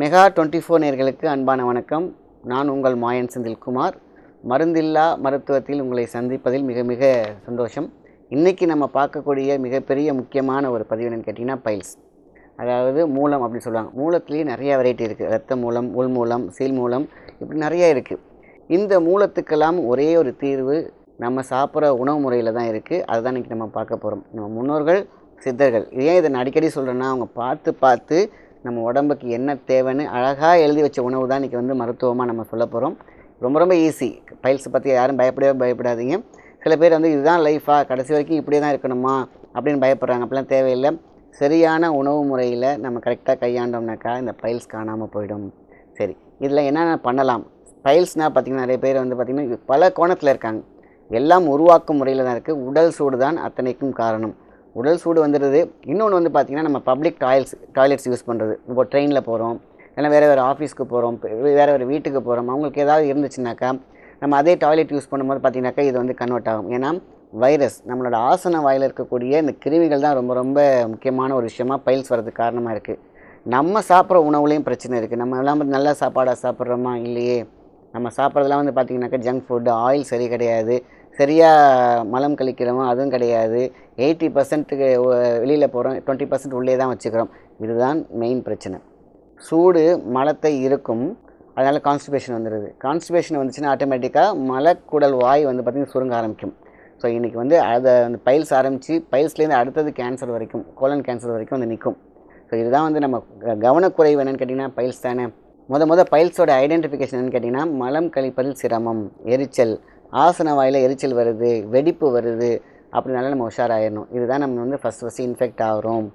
Mega twenty four நேர்களுக்கு அன்பான வணக்கம். நான் உங்கள் மாயன் செந்தில்குமார். மருந்தில்லா மருத்துவத்தில் உங்களை சந்திப்பதில் மிக மிக சந்தோஷம். இன்றைக்கி நம்ம பார்க்கக்கூடிய மிகப்பெரிய முக்கியமான ஒரு பதிவு என்னென்னு கேட்டிங்கன்னா பைல்ஸ். அதாவது மூலம் அப்படின்னு சொல்லுவாங்க. மூலத்துலேயே நிறைய வெரைட்டி இருக்குது ரத்த மூலம் உள் மூலம் சீல் மூலம் இப்படி நிறைய இருக்குது இந்த மூலத்துக்கெல்லாம் ஒரே ஒரு தீர்வு நம்ம சாப்பிட்ற உணவு முறையில் தான் இருக்குது அதுதான் இன்றைக்கி நம்ம பார்க்க போகிறோம் நம்ம முன்னோர்கள் சித்தர்கள். ஏன் இதை நான் அடிக்கடி சொல்கிறேன்னா அவங்க பார்த்து பார்த்து நம்ம உடம்புக்கு என்ன தேவைன்னு அழகாக எழுதி வச்ச உணவு தான் இன்றைக்கி வந்து மருத்துவமாக நம்ம சொல்ல போகிறோம் ரொம்ப ரொம்ப ஈஸி பைல்ஸை பற்றி யாரும் பயப்படவே பயப்படாதீங்க. சில பேர் வந்து இதுதான் லைஃபா கடைசி வரைக்கும் இப்படியே தான் இருக்கணுமா? அப்படின்னு பயப்படுறாங்க. அப்படிலாம் தேவையில்லை. சரியான உணவு முறையில் நம்ம கரெக்டாக கையாண்டோம்னாக்கா இந்த பைல்ஸ் காணாமல் போயிடும். சரி. இதில் என்னென்ன பண்ணலாம்? பைல்ஸ்னால் பார்த்திங்கன்னா நிறைய பேர் வந்து பார்த்திங்கன்னா பல கோணத்தில் இருக்காங்க. எல்லாம் உருவாக்கும் முறையில் தான் இருக்குது உடல் சூடு தான் அத்தனைக்கும் காரணம். உடல் சூடு வந்துடுது இன்னொன்று வந்து பார்த்திங்கன்னா நம்ம பப்ளிக் டாய்ல்ஸ் டாய்லெட்ஸ் யூஸ் பண்ணுறது இப்போ ட்ரெயினில் போகிறோம் இல்லை வேறு வேறு ஆஃபீஸ்க்கு போகிறோம் வேறு வேறு வீட்டுக்கு போகிறோம் அவங்களுக்கு ஏதாவது இருந்துச்சுனாக்கா நம்ம அதே டாய்லெட் யூஸ் பண்ணும்போது பார்த்திங்கனாக்கா இது வந்து கன்வெர்ட் ஆகும். ஏன்னா வைரஸ் நம்மளோட ஆசன வாயில் இருக்கக்கூடிய இந்த கிருமிகள் தான் ரொம்ப ரொம்ப முக்கியமான ஒரு விஷயமா பைல்ஸ் வர்றதுக்கு காரணமாக இருக்குது நம்ம சாப்பிட்ற உணவுலேயும் பிரச்சனை இருக்குது நம்ம எல்லாம் நல்ல சாப்பாடாக சாப்பிட்றோமா? இல்லையே. நம்ம சாப்பிட்றதுலாம் வந்து பார்த்திங்கனாக்கா ஜங்க் ஃபுட்டு ஆயில் சரி கிடையாது. சரியாக மலம் கழிக்கிறோமோ அதுவும் கிடையாது. எயிட்டி பர்சன்ட்டுக்கு வெளியில் போகிறோம் டுவெண்ட்டி பர்சன்ட் உள்ளே தான் வச்சுக்கிறோம். இதுதான் மெயின் பிரச்சனை. சூடு மலத்தை இருக்கும். அதனால் கான்ஸ்டிபேஷன் வந்துடுது கான்ஸ்டிபேஷன் வந்துச்சுன்னா ஆட்டோமேட்டிக்காக மலக்குடல் வாய் வந்து பார்த்திங்கன்னா சுருங்க ஆரம்பிக்கும். ஸோ இன்றைக்கி வந்து அதை அந்த பைல்ஸ் ஆரம்பித்து பைல்ஸ்லேருந்து அடுத்தது கேன்சர் வரைக்கும் கோலன் கேன்சர் வரைக்கும் வந்து நிற்கும் ஸோ இதுதான் வந்து நம்ம க- கவனக்குறைவு என்னென்னு கேட்டிங்கன்னா பைல்ஸ் தானே. முத முத பைல்ஸோட ஐடென்டிஃபிகேஷன் என்னென்னு கேட்டிங்கன்னா மலம் கழிப்பதில் சிரமம் எரிச்சல் ஆசன வாயில் எரிச்சல் வருது வெடிப்பு வருது அப்படினால நம்ம உஷாராயிடணும் இதுதான் நம்ம வந்து ஃபஸ்ட் ஃபஸ்ட்டு இன்ஃபெக்ட் ஆகிறோம்.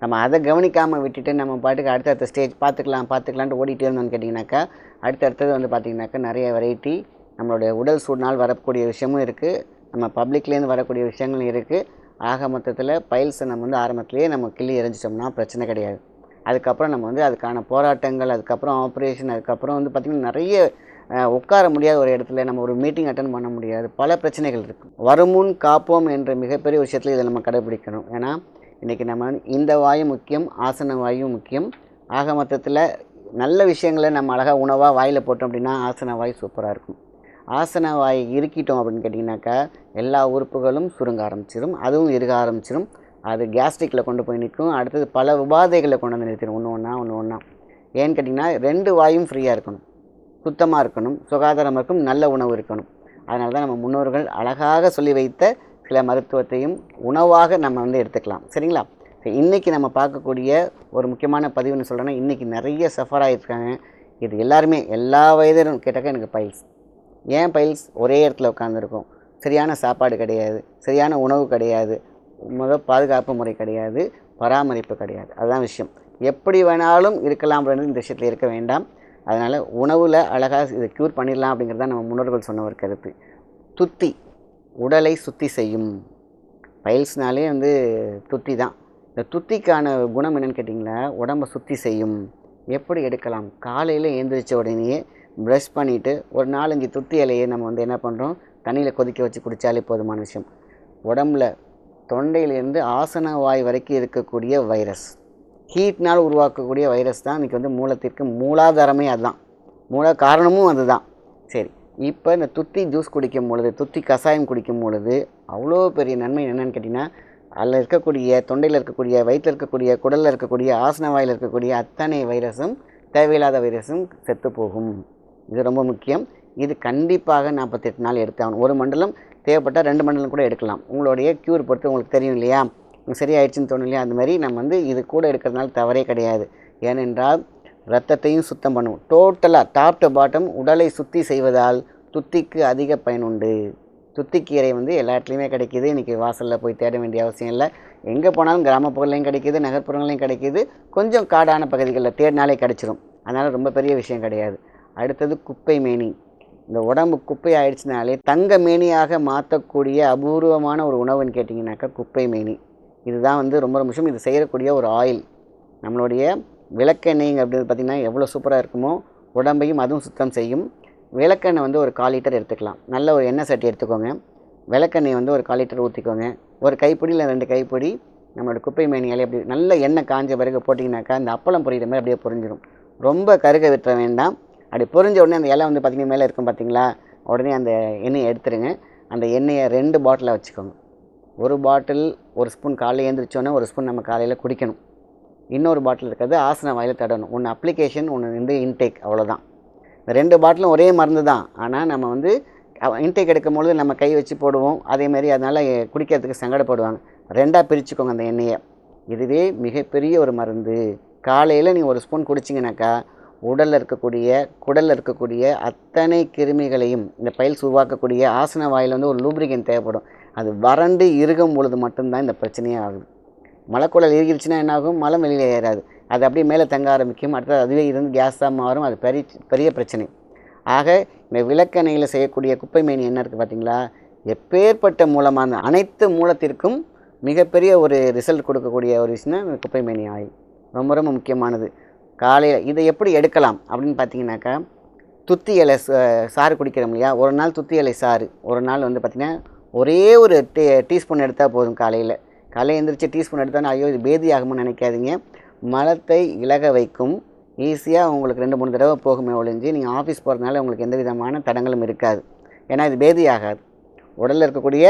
நம்ம அதை கவனிக்காமல் விட்டுட்டு நம்ம பாட்டுக்கு அடுத்தடுத்த ஸ்டேஜ் பார்த்துக்கலாம் பார்த்துக்கலான்ட்டு ஓடிட்டே இருந்தோம்னு கேட்டிங்கனாக்கா அடுத்தடுத்தது வந்து பார்த்திங்கனாக்கா நிறைய வெரைட்டி நம்மளுடைய உடல் சூழ்நாள் வரக்கூடிய விஷயமும் இருக்குது நம்ம பப்ளிக்லேருந்து வரக்கூடிய விஷயங்களும் இருக்குது ஆக மொத்தத்தில் பைல்ஸை நம்ம வந்து ஆரம்பத்திலேயே நம்ம கிள்ளி எரிஞ்சிட்டோம்னா பிரச்சனை கிடையாது. அதுக்கப்புறம் நம்ம வந்து அதுக்கான போராட்டங்கள் அதுக்கப்புறம் ஆப்ரேஷன் அதுக்கப்புறம் வந்து பார்த்திங்கன்னா நிறைய உட்கார முடியாத ஒரு இடத்துல நம்ம ஒரு மீட்டிங் அட்டன் பண்ண முடியாது. பல பிரச்சனைகள் இருக்குது வருமுன் காப்போம் என்ற மிகப்பெரிய விஷயத்தில் இதை நம்ம கடைபிடிக்கணும். ஏன்னா இன்றைக்கி நம்ம இந்த வாயு முக்கியம் ஆசன வாயும் முக்கியம். ஆக மொத்தத்தில் நல்ல விஷயங்களை நம்ம அழகாக உணவாக வாயில் போட்டோம் அப்படின்னா ஆசன வாய் சூப்பராக இருக்கும். ஆசன வாய் இறுக்கிட்டோம் அப்படின்னு கேட்டிங்கனாக்கா எல்லா உறுப்புகளும் சுருங்க ஆரம்பிச்சிடும் அதுவும் இறுக ஆரம்பிச்சிடும் அது கேஸ்ட்ரிக்கில் கொண்டு போய் நிற்கும். அடுத்தது பல உபாதைகளை கொண்டு வந்து நிறுத்திடும் ஒன்று ஒன்றா ஒன்று ஒன்றா ஏன்னு கேட்டிங்கன்னா ரெண்டு வாயும் ஃப்ரீயாக இருக்கணும். சுத்தமாக இருக்கணும் சுகாதாரம் இருக்கும் நல்ல உணவு இருக்கணும். அதனால தான் நம்ம முன்னோர்கள் அழகாக சொல்லி வைத்த சில மருத்துவத்தையும் உணவாக நம்ம வந்து எடுத்துக்கலாம். சரிங்களா? இன்றைக்கி நம்ம பார்க்கக்கூடிய ஒரு முக்கியமான பதிவுன்னு சொல்கிறேன்னா இன்றைக்கி நிறைய சஃபர் ஆகிருக்காங்க இது எல்லாருமே எல்லா வயதிலும் கேட்டாக்கா எனக்கு பைல்ஸ். ஏன் பைல்ஸ்? ஒரே இடத்துல உட்காந்துருக்கும் சரியான சாப்பாடு கிடையாது சரியான உணவு கிடையாது முத பாதுகாப்பு முறை கிடையாது பராமரிப்பு கிடையாது. அதுதான் விஷயம். எப்படி வேணாலும் இருக்கலாம் அப்படின்றது இந்த விஷயத்தில் இருக்க வேண்டாம். அதனால் உணவில் அழகாக இதை க்யூர் பண்ணிடலாம் அப்படிங்கிறது தான் நம்ம முன்னோர்கள் சொன்ன ஒரு கருத்து. துத்தி உடலை சுத்தி செய்யும். பயில்ஸ்னாலே வந்து துத்தி தான் இந்த துத்திக்கான குணம் என்னன்னு கேட்டிங்களா? உடம்பை சுத்தி செய்யும். எப்படி எடுக்கலாம்? காலையில் எழுந்திரிச்ச உடனேயே ப்ரஷ் பண்ணிவிட்டு ஒரு நாலஞ்சு துத்தி இலையை நம்ம வந்து என்ன பண்ணுறோம் தண்ணியில் கொதிக்க வச்சு குடித்தாலே போதுமான விஷயம். உடம்புல தொண்டையிலேருந்து ஆசன வாய் வரைக்கும் இருக்கக்கூடிய வைரஸ் ஹீட்னால் உருவாக்கக்கூடிய வைரஸ் தான் இன்றைக்கி வந்து மூலத்திற்கு மூலாதாரமே அதுதான். மூல காரணமும் அதுதான். சரி இப்போ இந்த துத்தி ஜூஸ் குடிக்கும் பொழுது துத்தி கஷாயம் குடிக்கும் பொழுது அவ்வளோ பெரிய நன்மை என்னென்னு கேட்டிங்கன்னா அதில் இருக்கக்கூடிய தொண்டையில் இருக்கக்கூடிய வயிற்றில் இருக்கக்கூடிய குடலில் இருக்கக்கூடிய ஆசன வாயில் இருக்கக்கூடிய அத்தனை வைரஸும் தேவையில்லாத வைரஸும் செத்து போகும். இது ரொம்ப முக்கியம். இது கண்டிப்பாக நாற்பத்தெட்டு நாள் எடுத்தாகணும் ஒரு மண்டலம் தேவைப்பட்டால் ரெண்டு மண்டலம் கூட எடுக்கலாம். உங்களுடைய க்யூர் பொறுத்து உங்களுக்கு தெரியும் இல்லையா? சரியாயிடுச்சுன்னு தோணும் இல்லையா அந்த மாதிரி நம்ம வந்து இது கூட எடுக்கிறதுனால தவறே கிடையாது. ஏனென்றால் ரத்தத்தையும் சுத்தம் பண்ணும் டோட்டலாக டாப் டு பாட்டம் உடலை சுத்தி செய்வதால் துத்திக்கு அதிக பயனுண்டு துத்திக்கீரை வந்து எல்லா இடத்துலையுமே கிடைக்கிது. இன்றைக்கி வாசலில் போய் தேட வேண்டிய அவசியம் இல்லை. எங்கே போனாலும் கிராமப்புறங்களையும் கிடைக்கிது நகர்ப்புறங்களையும் கிடைக்கிது. கொஞ்சம் காடான பகுதிகளில் தேடினாலே கிடச்சிரும். அதனால் ரொம்ப பெரிய விஷயம் கிடையாது. அடுத்தது குப்பை மேனி. இந்த உடம்பு குப்பை ஆயிடுச்சுனாலே தங்க மேனியாக மாற்றக்கூடிய அபூர்வமான ஒரு உணவுன்னு கேட்டிங்கனாக்கா குப்பை மேனி. இதுதான் வந்து ரொம்ப ரொம்ப விஷயம் இது செய்யக்கூடிய ஒரு ஆயில் நம்மளுடைய விளக்கெண்ணெய் அப்படின்றது பார்த்திங்கன்னா எவ்வளோ சூப்பராக இருக்குமோ உடம்பையும் அதுவும் சுத்தம் செய்யும். விளக்கெண்ணெய் வந்து ஒரு கால் லிட்டர் எடுத்துக்கலாம். நல்ல ஒரு எண்ணெய் சட்டி எடுத்துக்கோங்க. விளக்கெண்ணெய் வந்து ஒரு கால் லிட்டர் ஊற்றிக்கோங்க ஒரு கைப்பிடி இல்லை ரெண்டு கைப்பிடி நம்மளோட குப்பை மேனியாலே அப்படி நல்ல எண்ணெய் காஞ்ச பிறகு போட்டிங்கனாக்கா அந்த அப்பளம் பொரியிற மாதிரி அப்படியே பொரிஞ்சிடும் ரொம்ப கருக விட்டுற வேண்டாம். அப்படி பொரிஞ்ச உடனே அந்த இலை வந்து பார்த்திங்கன்னா மேலே இருக்கும் பார்த்தீங்களா? உடனே அந்த எண்ணெயை எடுத்துருங்க. அந்த எண்ணெயை ரெண்டு பாட்டிலாக வச்சுக்கோங்க. ஒரு பாட்டில் ஒரு ஸ்பூன் காலையில் எழுந்திரிச்சோன்னே ஒரு ஸ்பூன் நம்ம காலையில் குடிக்கணும். இன்னொரு பாட்டில் இருக்கிறது ஆசன வாயில் தடணும். ஒன்று அப்ளிகேஷன் ஒன்று வந்து இன்டேக் அவ்வளோதான் இந்த ரெண்டு பாட்டிலும் ஒரே மருந்து தான். ஆனால் நம்ம வந்து இன்டேக் எடுக்கும் பொழுது நம்ம கை வச்சு போடுவோம். அதேமாரி அதனால் குடிக்கிறதுக்கு சங்கடப்படுவாங்க. ரெண்டாக பிரிச்சுக்கோங்க அந்த எண்ணெயை. இதுவே மிகப்பெரிய ஒரு மருந்து. காலையில் நீங்கள் ஒரு ஸ்பூன் குடிச்சிங்கனாக்கா உடலில் இருக்கக்கூடிய குடலில் இருக்கக்கூடிய அத்தனை கிருமிகளையும் இந்த பயில்ஸ் உருவாக்கக்கூடிய ஆசன வாயில் வந்து ஒரு லூப்ரிகன் தேவைப்படும். அது வறண்டு இறுகும் பொழுது மட்டும்தான் இந்த பிரச்சனையே ஆகுது. மலைக்குழல் இறுகிருச்சுன்னா என்ன ஆகும் மலம் வெளியில் ஏறாது. அது அப்படியே மேலே தங்க ஆரம்பிக்கும். அடுத்தது அதுவே இருந்து கேஸாக மாறும். அது பெரிய பெரிய பிரச்சனை. ஆக இந்த விளக்கெண்ணெயில் செய்யக்கூடிய குப்பை மேனி என்ன இருக்குது பார்த்தீங்களா? எப்பேற்பட்ட மூலமான அனைத்து மூலத்திற்கும் மிகப்பெரிய ஒரு ரிசல்ட் கொடுக்கக்கூடிய ஒரு விஷயம்னா குப்பை மேனி ஆயில். ரொம்ப ரொம்ப முக்கியமானது. காலையில் இதை எப்படி எடுக்கலாம் அப்படின்னு பார்த்தீங்கன்னாக்கா துத்தி இலை சாறு குடிக்கிறோம் இல்லையா? ஒரு நாள் துத்தி இலை சாறு. ஒரு நாள் வந்து பார்த்திங்கன்னா ஒரே ஒரு டீ டீஸ்பூன் எடுத்தால் போதும் காலையில். காலையில் எழுந்திரிச்சு டீஸ்பூன் எடுத்தால் ஐயோ இது பேதி ஆகும்னு நினைக்காதீங்க. மலத்தை இலக வைக்கும். ஈஸியாக உங்களுக்கு ரெண்டு மூணு தடவை போகுமே ஒழிஞ்சு நீங்கள் ஆஃபீஸ் போகிறதுனால உங்களுக்கு எந்த விதமான தடங்களும் இருக்காது. ஏன்னா இது பேதி ஆகாது உடலில் இருக்கக்கூடிய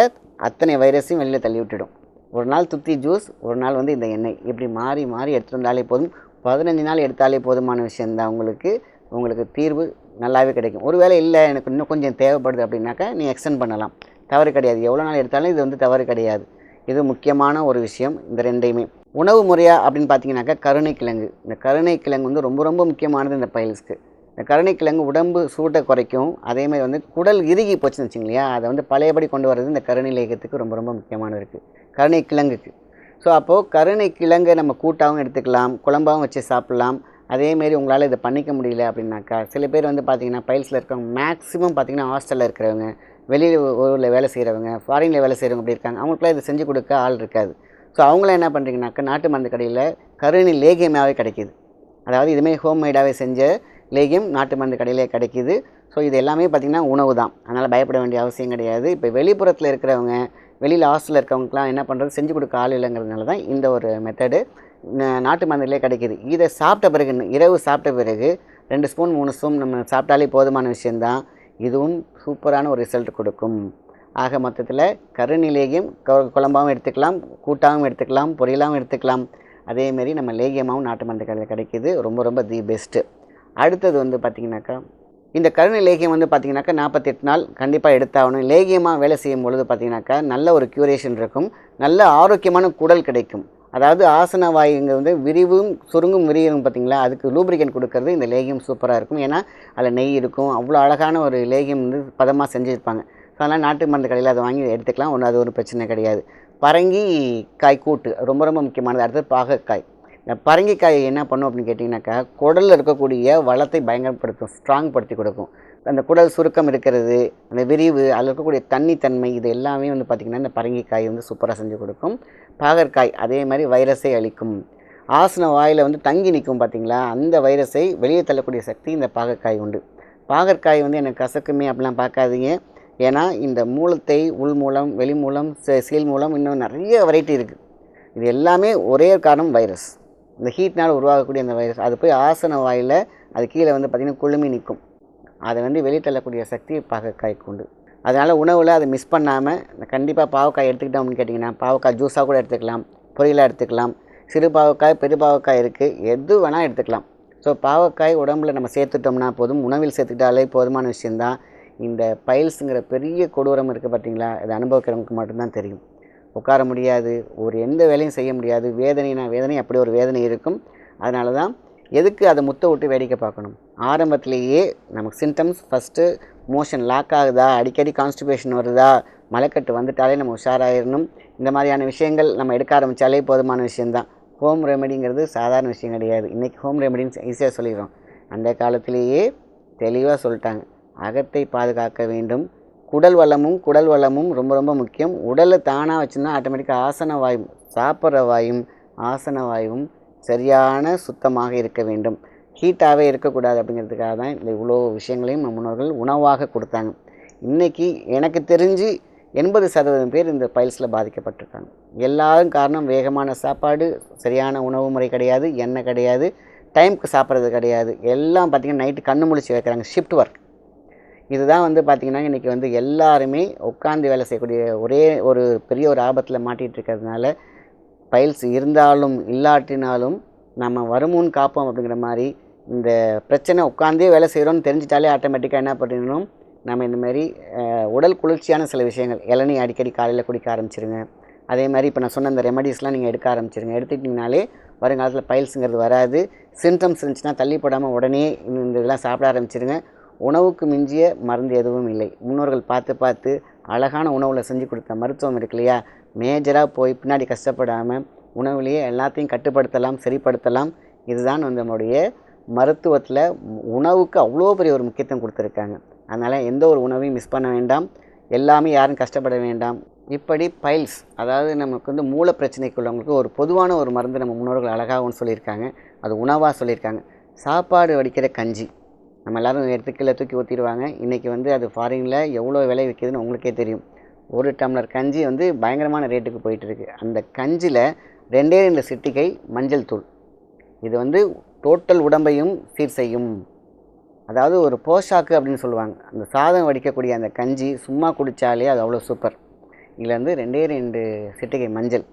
அத்தனை வைரஸையும் வெளியில் தள்ளி விட்டுடும். ஒரு நாள் துத்தி ஜூஸ் ஒரு நாள் வந்து இந்த எண்ணெய். இப்படி மாறி மாறி எடுத்துருந்தாலே வந்தாலே போதும். பதினஞ்சு நாள் எடுத்தாலே போதுமான விஷயந்தான் உங்களுக்கு. உங்களுக்கு தீர்வு நல்லாவே கிடைக்கும். ஒருவேளை இல்லை எனக்கு இன்னும் கொஞ்சம் தேவைப்படுது அப்படின்னாக்கா நீ எக்ஸ்டெண்ட் பண்ணலாம். தவறு கிடையாது. எவ்வளோ நாள் எடுத்தாலும் இது வந்து தவறு கிடையாது. இது முக்கியமான ஒரு விஷயம் இந்த ரெண்டையுமே. உணவு முறையா அப்படின்னு பார்த்தீங்கன்னாக்கா கருணைக்கிழங்கு இந்த கருணைக்கிழங்கு வந்து ரொம்ப ரொம்ப முக்கியமானது இந்த பைல்ஸ்க்கு இந்த கருணைக்கிழங்கு உடம்பு சூட்டை குறைக்கும். அதேமாதிரி வந்து குடல் இறுகி போச்சுன்னு வச்சுங்க இல்லையா அதை வந்து பழையபடி கொண்டு வர்றது இந்த கருணை லேகத்துக்கு ரொம்ப ரொம்ப முக்கியமானது இருக்குது கருணை கிழங்குக்கு. ஸோ அப்போது கருணை கிழங்கை நம்ம கூட்டாகவும் எடுத்துக்கலாம் குழம்பாகவும் வச்சு சாப்பிட்லாம். அதேமாரி உங்களால் இதை பண்ணிக்க முடியல அப்படின்னாக்கா சில பேர் வந்து பார்த்தீங்கன்னா பயில்ஸில் இருக்கிறவங்க மேக்ஸிமம் பார்த்தீங்கன்னா ஹாஸ்டலில் இருக்கிறவங்க வெளியில் ஊரில் வேலை செய்கிறவங்க ஃபாரினில் வேலை செய்கிறவங்க அப்படி இருக்காங்க. அவங்களுக்குலாம் இதை செஞ்சு கொடுக்க ஆள் இருக்காது. ஸோ அவங்களாம் என்ன பண்ணுறீங்கனாக்கா நாட்டு மருந்து கடையில் கருணி லேகியமாகவே கிடைக்கிது. அதாவது இதுமாரி ஹோம்மேடாகவே செஞ்ச லேகியம் நாட்டு மருந்து கடையிலே கிடைக்கிது. ஸோ இது எல்லாமே பார்த்திங்கன்னா உணவு தான். அதனால் பயப்பட வேண்டிய அவசியம் கிடையாது. இப்போ வெளிப்புறத்தில் இருக்கிறவங்க வெளியில் ஹாஸ்டலில் இருக்கவங்களுக்குலாம் என்ன பண்ணுறது செஞ்சு கொடுக்க ஆள் இல்லைங்கிறதுனால தான் இந்த ஒரு மெத்தடு நாட்டு மருந்துலேயே கிடைக்கிது. இதை சாப்பிட்ட பிறகு இரவு சாப்பிட்ட பிறகு ரெண்டு ஸ்பூன் மூணு ஸ்பூன் நம்ம சாப்பிட்டாலே போதுமான விஷயந்தான் இதுவும் சூப்பரான ஒரு ரிசல்ட் கொடுக்கும். ஆக மொத்தத்தில் கருநிலேகியம் குழம்பாகவும் எடுத்துக்கலாம் கூட்டாகவும் எடுத்துக்கலாம் பொரியலாகவும் எடுத்துக்கலாம். அதேமாரி நம்ம லேகியமாகவும் நாட்டு மருந்து கடையில் கிடைக்கிது. ரொம்ப ரொம்ப தி பெஸ்ட்டு அடுத்தது வந்து பார்த்திங்கனாக்கா இந்த கருணை லேகியம் வந்து பார்த்திங்கனாக்கா நாற்பத்தெட்டு நாள் கண்டிப்பாக எடுத்தாகணும். லேகியமாக வேலை செய்யும் பொழுது பார்த்திங்கனாக்கா நல்ல ஒரு க்யூரேஷன் இருக்கும். நல்ல ஆரோக்கியமான குடல் கிடைக்கும். அதாவது ஆசன வாயுங்க வந்து விரிவும் சுருங்கும் விரிவும் பார்த்திங்களா? அதுக்கு லூப்ரிகன் கொடுக்கறது இந்த லேகியம் சூப்பராக இருக்கும். ஏன்னா அதில் நெய் இருக்கும். அவ்வளோ அழகான ஒரு லேகியம் வந்து பதமாக செஞ்சுருப்பாங்க. ஸோ அதனால் நாட்டு மருந்து கடையில் அதை வாங்கி எடுத்துக்கலாம். ஒன்றும் அது ஒரு பிரச்சனை கிடையாது. பரங்கி காய் கூட்டு ரொம்ப ரொம்ப முக்கியமானது. அடுத்தது பாகக்காய் இந்த பரங்கிக்காய் என்ன பண்ணும் அப்படின்னு கேட்டிங்கனாக்கா குடலில் இருக்கக்கூடிய வளத்தை பயங்கரப்படுத்தும் ஸ்ட்ராங் படுத்தி கொடுக்கும். அந்த குடல் சுருக்கம் இருக்கிறது அந்த விரிவு அதில் இருக்கக்கூடிய தண்ணித்தன்மை இது எல்லாமே வந்து பார்த்திங்கன்னா இந்த பரங்கிக்காய் வந்து சூப்பராக செஞ்சு கொடுக்கும். பாகற்காய் அதே மாதிரி வைரஸை அளிக்கும் ஆசன வாயில் வந்து தங்கி நிற்கும் பார்த்திங்களா அந்த வைரஸை வெளியே தள்ளக்கூடிய சக்தி இந்த பாகற்காய் உண்டு. பாகற்காய் வந்து எனக்கு கசக்குமே அப்படிலாம் பார்க்காதீங்க. ஏன்னா இந்த மூலத்தை உள் மூலம் வெளி மூலம் சீல் மூலம் இன்னும் நிறைய வெரைட்டி இருக்குது இது எல்லாமே ஒரே காரணம் வைரஸ். இந்த ஹீட்னால் உருவாகக்கூடிய அந்த வைரஸ் அது போய் ஆசன வாயில் அது கீழே வந்து பார்த்திங்கன்னா குழுமி நிற்கும் அதை வந்து வெளித்தள்ளக்கூடிய சக்தி பாகக்காய்க்கு உண்டு அதனால் உணவில் அதை மிஸ் பண்ணாமல் கண்டிப்பாக பாவக்காய் எடுத்துக்கிட்டோம் அப்படின்னு கேட்டிங்கன்னா பாவக்காய் ஜூஸாக கூட எடுத்துக்கலாம் பொரியலாக எடுத்துக்கலாம். சிறு பாவக்காய் பெரு பாவக்காய் இருக்குது எது வேணால் எடுத்துக்கலாம். ஸோ பாவக்காய் உடம்புல நம்ம சேர்த்துட்டோம்னா போதும். உணவில் சேர்த்துக்கிட்டாலே போதுமான விஷயந்தான் இந்த பைல்ஸுங்கிற பெரிய கொடூரம் இருக்குது பார்த்தீங்களா இதை அனுபவிக்கிறவங்களுக்கு மட்டும்தான் தெரியும். உட்கார முடியாது ஒரு எந்த வேலையும் செய்ய முடியாது வேதனைனா வேதனை அப்படி ஒரு வேதனை இருக்கும். அதனால தான் எதுக்கு அதை முத்த விட்டு வேடிக்கை பார்க்கணும்? ஆரம்பத்திலேயே நமக்கு சிம்டம்ஸ் ஃபஸ்ட்டு மோஷன் லாக் ஆகுதா? அடிக்கடி கான்ஸ்டிபேஷன் வருதா? மலைக்கட்டு வந்துட்டாலே நம்ம உஷாராயிடணும் இந்த மாதிரியான விஷயங்கள் நம்ம எடுக்க ஆரம்பித்தாலே போதுமான விஷயந்தான் ஹோம் ரெமெடிங்கிறது சாதாரண விஷயம் கிடையாது. இன்றைக்கி ஹோம் ரெமெடின்னு ஈஸியாக சொல்லிடுறோம். அந்த காலத்திலேயே தெளிவாக சொல்லிட்டாங்க. அகத்தை பாதுகாக்க வேண்டும். குடல் வளமும் குடல் வளமும் ரொம்ப ரொம்ப முக்கியம். உடலை தானாக வச்சுருந்தா ஆட்டோமேட்டிக்காக ஆசன வாயும் சாப்பிட்ற வாயும் ஆசன வாயும் சரியான சுத்தமாக இருக்க வேண்டும். ஹீட்டாகவே இருக்கக்கூடாது அப்படிங்கிறதுக்காக தான் இந்த இவ்வளோ விஷயங்களையும் நம்ம முன்னோர்கள் உணவாக கொடுத்தாங்க. இன்றைக்கி எனக்கு தெரிஞ்சு எண்பது சதவீதம் பேர் இந்த பைல்ஸில் பாதிக்கப்பட்டிருக்காங்க. எல்லாரும் காரணம் வேகமான சாப்பாடு சரியான உணவு முறை கிடையாது எண்ணெய் கிடையாது டைமுக்கு சாப்பிட்றது கிடையாது. எல்லாம் பார்த்திங்கன்னா நைட்டு கண்ணு முழிச்சு வைக்கிறாங்க ஷிஃப்ட் ஒர்க் இதுதான் வந்து பார்த்திங்கன்னா இன்றைக்கி வந்து எல்லாருமே உட்காந்து வேலை செய்யக்கூடிய ஒரே ஒரு பெரிய ஒரு ஆபத்தில் மாட்டிகிட்டு இருக்கிறதுனால பைல்ஸ் இருந்தாலும் இல்லாட்டினாலும் நம்ம வருமுன் காப்போம் அப்படிங்கிற மாதிரி இந்த பிரச்சனை உட்காந்தே வேலை செய்கிறோம்னு தெரிஞ்சிட்டாலே ஆட்டோமேட்டிக்காக என்ன பண்ணிடணும்? நம்ம இந்தமாதிரி உடல் குளிர்ச்சியான சில விஷயங்கள் இளநீ அடிக்கடி காலையில் குடிக்க ஆரம்பிச்சிருங்க. அதே மாதிரி இப்போ நான் சொன்ன அந்த ரெமடிஸ்லாம் நீங்கள் எடுக்க ஆரம்பிச்சிருங்க. எடுத்துக்கிட்டிங்கனாலே வருங்காலத்தில் பைல்ஸுங்கிறது வராது. சிம்டம்ஸ் இருந்துச்சுன்னா தள்ளி போடாமல் உடனே இந்த இந்த இதெல்லாம் சாப்பிட ஆரம்பிச்சிருங்க. உணவுக்கு மிஞ்சிய மருந்து எதுவும் இல்லை. முன்னோர்கள் பார்த்து பார்த்து அழகான உணவில் செஞ்சு கொடுத்த மருத்துவம் இருக்கு இல்லையா? மேஜராக போய் பின்னாடி கஷ்டப்படாமல் உணவுலேயே எல்லாத்தையும் கட்டுப்படுத்தலாம் சரிப்படுத்தலாம். இதுதான் வந்து நம்மளுடைய மருத்துவத்தில் உணவுக்கு அவ்வளோ பெரிய ஒரு முக்கியத்துவம் கொடுத்துருக்காங்க. அதனால் எந்த ஒரு உணவையும் மிஸ் பண்ண வேண்டாம். எல்லாமே யாரும் கஷ்டப்பட வேண்டாம். இப்படி பைல்ஸ் அதாவது நமக்கு வந்து மூல பிரச்சனைக்கு உள்ளவங்களுக்கு ஒரு பொதுவான ஒரு மருந்து நம்ம முன்னோர்கள் அழகாகவும் சொல்லியிருக்காங்க. அது உணவாக சொல்லியிருக்காங்க. சாப்பாடு வடிக்கிற கஞ்சி. நம்ம எல்லாரும் எடுத்து கீழே தூக்கி ஊற்றிடுவாங்க இன்றைக்கி வந்து அது ஃபாரினில் எவ்வளோ விலை விற்கிதுன்னு உங்களுக்கே தெரியும். ஒரு டம்ளர் கஞ்சி வந்து பயங்கரமான ரேட்டுக்கு போயிட்டுருக்கு அந்த கஞ்சியில் ரெண்டே ரெண்டு சிட்டிகை மஞ்சள் தூள். இது வந்து டோட்டல் உடம்பையும் சீர் செய்யும். அதாவது ஒரு போஷாக்கு அப்படின்னு சொல்லுவாங்க. அந்த சாதம் வடிக்கக்கூடிய அந்த கஞ்சி சும்மா குடித்தாலே அது அவ்வளோ சூப்பர் இதில் வந்து ரெண்டே ரெண்டு சிட்டிகை மஞ்சள்.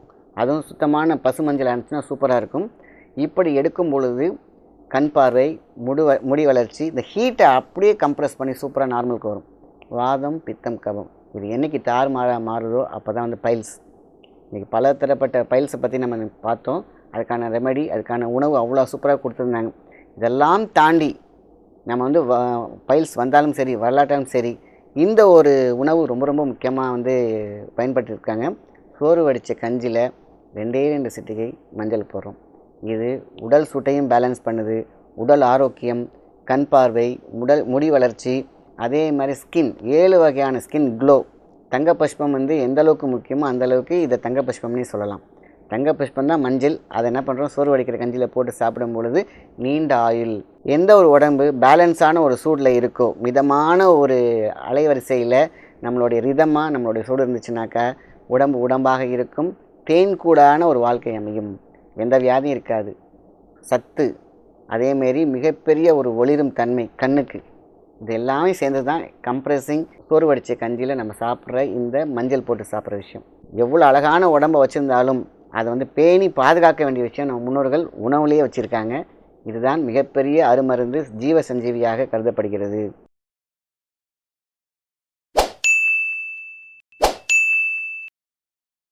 அதுவும் சுத்தமான பசு மஞ்சள் இருந்துச்சுன்னா சூப்பராக இருக்கும். இப்படி எடுக்கும் பொழுது கண் பார்வை முடி வ- முடி வளர்ச்சி இந்த ஹீட்டை அப்படியே கம்ப்ரஸ் பண்ணி சூப்பராக நார்மலுக்கு வரும். வாதம் பித்தம் கபம். இது என்றைக்கு தார் மாற மாறுதோ அப்போ தான் வந்து பைல்ஸ் இன்றைக்கி பல தரப்பட்ட பைல்ஸை பற்றி நம்ம பார்த்தோம். அதுக்கான ரெமெடி அதுக்கான உணவு அவ்வளோ சூப்பராக கொடுத்துருந்தாங்க. இதெல்லாம் தாண்டி நம்ம வந்து பைல்ஸ் வந்தாலும் சரி வரலாற்றாலும் சரி இந்த ஒரு உணவு ரொம்ப ரொம்ப முக்கியமாக வந்து பயன்படுத்தியிருக்காங்க சோறு வடித்த கஞ்சியில் ரெண்டே ரெண்டு சிட்டிகை மஞ்சள் போடுறோம். இது உடல் சூட்டையும் பேலன்ஸ் பண்ணுது. உடல் ஆரோக்கியம் கண் பார்வை உடல் முடி வளர்ச்சி அதே மாதிரி ஸ்கின் ஏழு வகையான ஸ்கின் க்ளோ தங்க புஷ்பம் வந்து எந்த அளவுக்கு முக்கியமோ அந்தளவுக்கு இதை தங்க புஷ்பம்னே சொல்லலாம். தங்க புஷ்பம் தான் மஞ்சள். அதை என்ன பண்ணுறோம் சோறு வடிக்கிற கஞ்சியில் போட்டு சாப்பிடும் பொழுது நீண்ட ஆயுள். எந்த ஒரு உடம்பு பேலன்ஸான ஒரு சூடில் இருக்கோ மிதமான ஒரு அலைவரிசையில் நம்மளுடைய ரிதமாக நம்மளுடைய சூடு இருந்துச்சுனாக்கா உடம்பு உடம்பாக இருக்கும். தேன் கூடான ஒரு வாழ்க்கை அமையும். எந்த வியாதியும் இருக்காது. சத்து அதேமாரி மிகப்பெரிய ஒரு ஒளிரும் தன்மை கண்ணுக்கு. இது எல்லாமே சேர்ந்து தான் கம்ப்ரெஸிங் சோறுவடித்த கஞ்சியில் நம்ம சாப்பிட்ற இந்த மஞ்சள் போட்டு சாப்பிட்ற விஷயம். எவ்வளோ அழகான உடம்பை வச்சுருந்தாலும் அதை வந்து பேணி பாதுகாக்க வேண்டிய விஷயம் நம்ம முன்னோர்கள் உணவுலேயே வச்சுருக்காங்க. இதுதான் மிகப்பெரிய அருமருந்து ஜீவ சஞ்சீவியாக கருதப்படுகிறது.